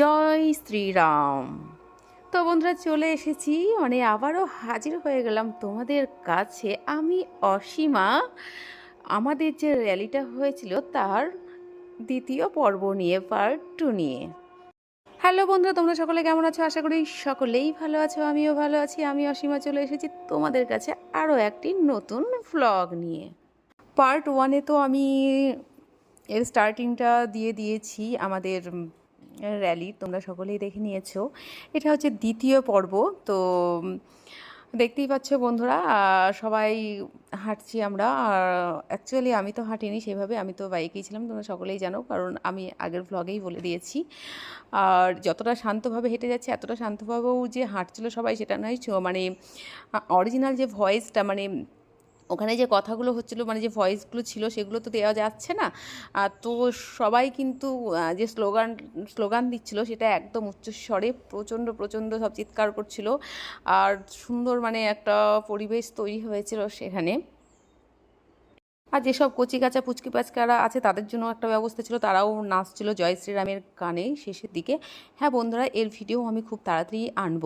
জয় শ্রীরাম। তো বন্ধুরা, চলে এসেছি মানে আবারও হাজির হয়ে গেলাম তোমাদের কাছে। আমি অসীমা। আমাদের যে র্যালিটা হয়েছিল, তার দ্বিতীয় পর্ব নিয়ে পার্ট টু নিয়ে। হ্যালো বন্ধুরা, তোমরা সকলে কেমন আছো? আশা করি সকলেই ভালো আছো, আমিও ভালো আছি। আমি অসীমা চলে এসেছি তোমাদের কাছে আরও একটি নতুন ভ্লগ নিয়ে। পার্ট ওয়ানে তো আমি এর স্টার্টিংটা দিয়ে দিয়েছি, আমাদের র্যালি তোমরা সকলেই দেখে নিয়েছো। এটা হচ্ছে দ্বিতীয় পর্ব, তো, দেখতেই পাচ্ছ বন্ধুরা সবাই হাঁটছি আমরা, আর অ্যাকচুয়ালি আমি তো হাঁটিনি সেভাবে, আমি তো বাইকেই ছিলাম, তোমরা সকলেই জানো, কারণ আমি আগের ভ্লগেই বলে দিয়েছি। আর যতটা শান্তভাবে হেঁটে যাচ্ছে, এতটা শান্তভাবেও যে হাঁটছিল সবাই, সেটা নয় মানে অরিজিনাল যে ভয়েসটা মানে ওখানে যে কথাগুলো হচ্ছিল মানে যে ভয়েসগুলো ছিল, সেগুলো তো দেওয়া যাচ্ছে না। আর তো সবাই কিন্তু যে স্লোগান স্লোগান দিচ্ছিল, সেটা একদম উচ্চস্বরে প্রচণ্ড প্রচণ্ড সব চিৎকার করছিল। আর সুন্দর মানে একটা পরিবেশ তৈরি হয়েছিল সেখানে। আর যেসব কচি কাঁচা পুচকি পাচকারা আছে, তাদের জন্য একটা ব্যবস্থা ছিল। তারাও নাচছিল জয় শ্রীরামের গানে শেষের দিকে। হ্যাঁ বন্ধুরা, এর ভিডিও আমি খুব তাড়াতাড়ি আনব।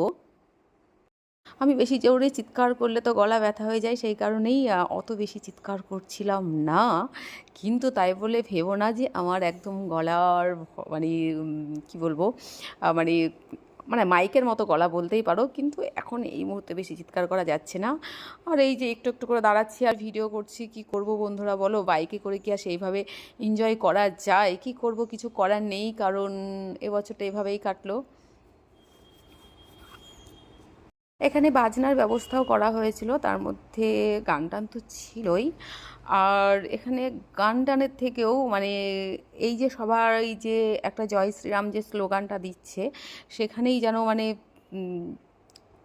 আমি বেশি জোরে চিৎকার করলে তো গলা ব্যথা হয়ে যায়, সেই কারণেই অত বেশি চিৎকার করছিলাম না। কিন্তু তাই বলে ভেবো না যে আমার একদম গলার মানে কি বলব মানে মানে মাইকের মতো গলা বলতেই পারো, কিন্তু এখন এই মুহূর্তে বেশি চিৎকার করা যাচ্ছে না। আর এই যে একটু একটু করে দাঁড়াচ্ছি আর ভিডিও করছি, কি করব বন্ধুরা বলো, বাইকে করে কি আর সেইভাবে এনজয় করা যায়? কি করব? কিছু করার নেই, কারণ এবছরটা এভাবেই কাটলো। এখানে বাজনার ব্যবস্থাও করা হয়েছিল, তার মধ্যে গান টান তো ছিলই। আর এখানে গান টানের থেকেও মানে এই যে সবার এই যে একটা জয় শ্রীরাম যে স্লোগানটা দিচ্ছে, সেখানেই যেন মানে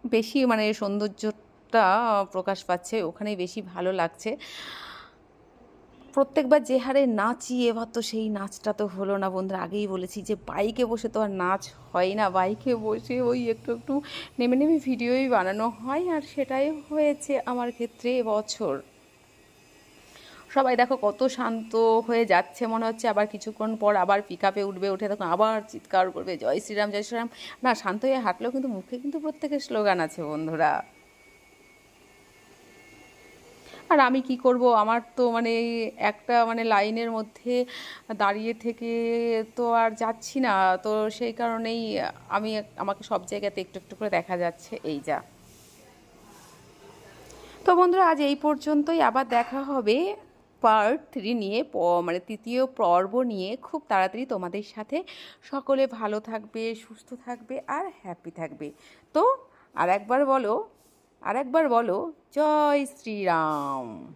বেশি মানে সৌন্দর্যটা প্রকাশ পাচ্ছে, ওখানেই বেশি ভালো লাগছে। প্রত্যেকবার যে হারে নাচি, এবার তো সেই নাচটা তো হলো না। বন্ধুরা, আগেই বলেছি যে বাইকে বসে তো আর নাচ হয় না। বাইকে বসে ওই একটু একটু নেমে নেমে ভিডিওই বানানো হয় আর সেটাই হয়েছে আমার ক্ষেত্রে এবছর। সবাই দেখো কত শান্ত হয়ে যাচ্ছে, মনে হচ্ছে আবার কিছুক্ষণ পর আবার পিক আপে উঠবে, উঠে তখন আবার চিৎকার করবে, জয় শ্রীরাম জয় শ্রীরাম। না, শান্ত হয়ে হাঁটলেও কিন্তু মুখে কিন্তু প্রত্যেকের স্লোগান আছে বন্ধুরা। আর আমি কি করব? আমার তো মানে একটা মানে লাইনের মধ্যে দাঁড়িয়ে থেকে তো আর যাচ্ছি না। তো সেই কারণেই আমি আমাকে সব জায়গাতে একটু একটু করে দেখা যাচ্ছে। এই যা। তো বন্ধুরা, আজ এই পর্যন্তই। আবার দেখা হবে পার্ট থ্রি নিয়ে মানে তৃতীয় পর্ব নিয়ে। খুব তাড়াতাড়ি তোমাদের সাথে। সকলে ভালো থাকবে, সুস্থ থাকবে আর হ্যাপি থাকবে। তো আর একবার বলো আর একবার বলো জয় শ্রীরাম।